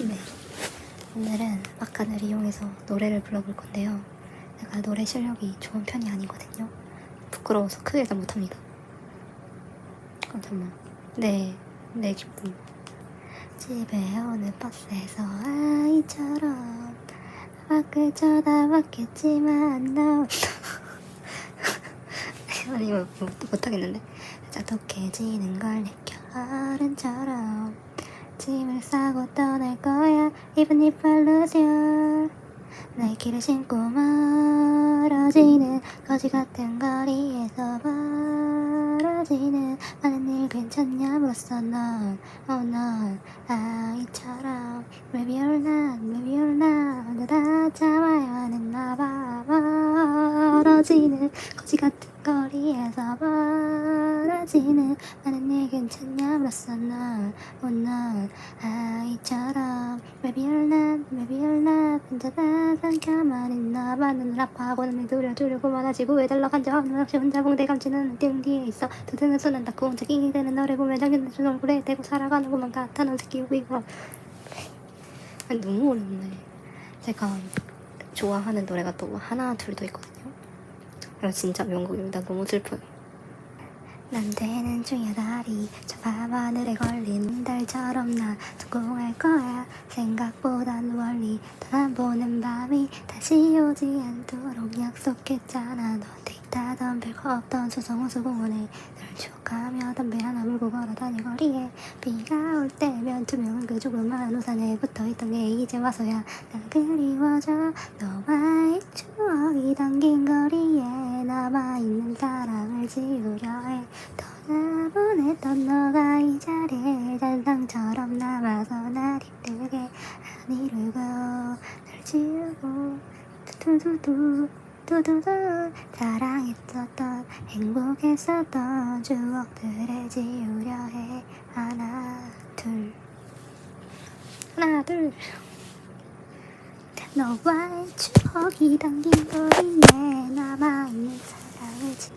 네. 오늘은 막간을 이용해서 노래를 불러볼 건데요. 제가 노래 실력이 좋은 편이 아니거든요. 부끄러워서 크게 잘 못합니다. 잠깐만. 네, 네 기쁨. 집에 오는 버스에서 아이처럼 밖을 쳐다봤겠지만 너 아니 이거 못, 못하겠는데 짜독해지는 걸 느껴 어른처럼 짐을 싸고 떠날 거야. Even if I lose you 나이키를 신고 멀어지는 거지 같은 거리에서 멀어지는 많은 일 괜찮냐 물었어. 넌 Oh 넌 아이처럼 Maybe you're not Maybe you're not 오늘 다 참아야 하는 나봐 멀어지는 거지 같은 거리에서 멀어지는 많은 일 괜찮냐 물었어. 넌 Oh 넌 아이처럼 Maybe you're not Maybe you're not 혼자 다 삼켜만 있나봐. 눈을 아파하고 눈을 두려두려고 많아지고 해달라 간적 없는 없이 혼자 봉대 감치는 등 뒤에 있어. 두 등을 손은 닫고 혼자 낑이 되는 너를 보면 정겨진 얼굴에 대고 살아가는 것만 같아 넌 새끼고 이거 아니, 너무 어렵네. 제가 좋아하는 노래가 또 하나 둘도 있거든요. 이거 진짜 명곡입니다. 너무 슬퍼요 난 되는 중야 다리 저 밤하늘에 걸린 달처럼 나 성공할 거야. 생각보단 멀리 떠난 보는 밤이 다시 오지 않도록 약속했잖아. 너한테 있다던 별거 없던 소성호수 공원에 널 추억하며 담배 하나 물고 걸어다니 거리에 비가 올 때면 투명한 그 조그만 우산에 붙어있던 게 이제 와서야 난 그리워져. 너와의 추억이 담긴 거리에 남아있는 사랑을 지우려 해. 떠나보냈던 너가 이 자리에 잔상처럼 남아서 날 힘들게 안 이루고 널 지우고 두두두두 두두두 사랑했었던 행복했었던 추억들을 지우려 해. 하나 둘. 하나 둘 너와의 추억이 담긴 거리에 남아있는 사랑을 지이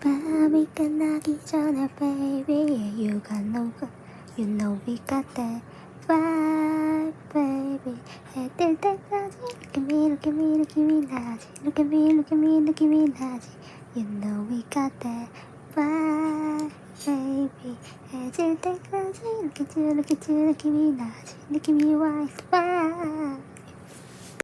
밤이 끝나기 전에 baby you got no good you know we got that vibe baby 해뜰 때까지 at me look at me 느낌이 나지 at me look at me 느낌이 나지 you know we got that vibe baby 해질 때까지 look at you look at you 느낌이 나지 느낌이 와 있어 vibe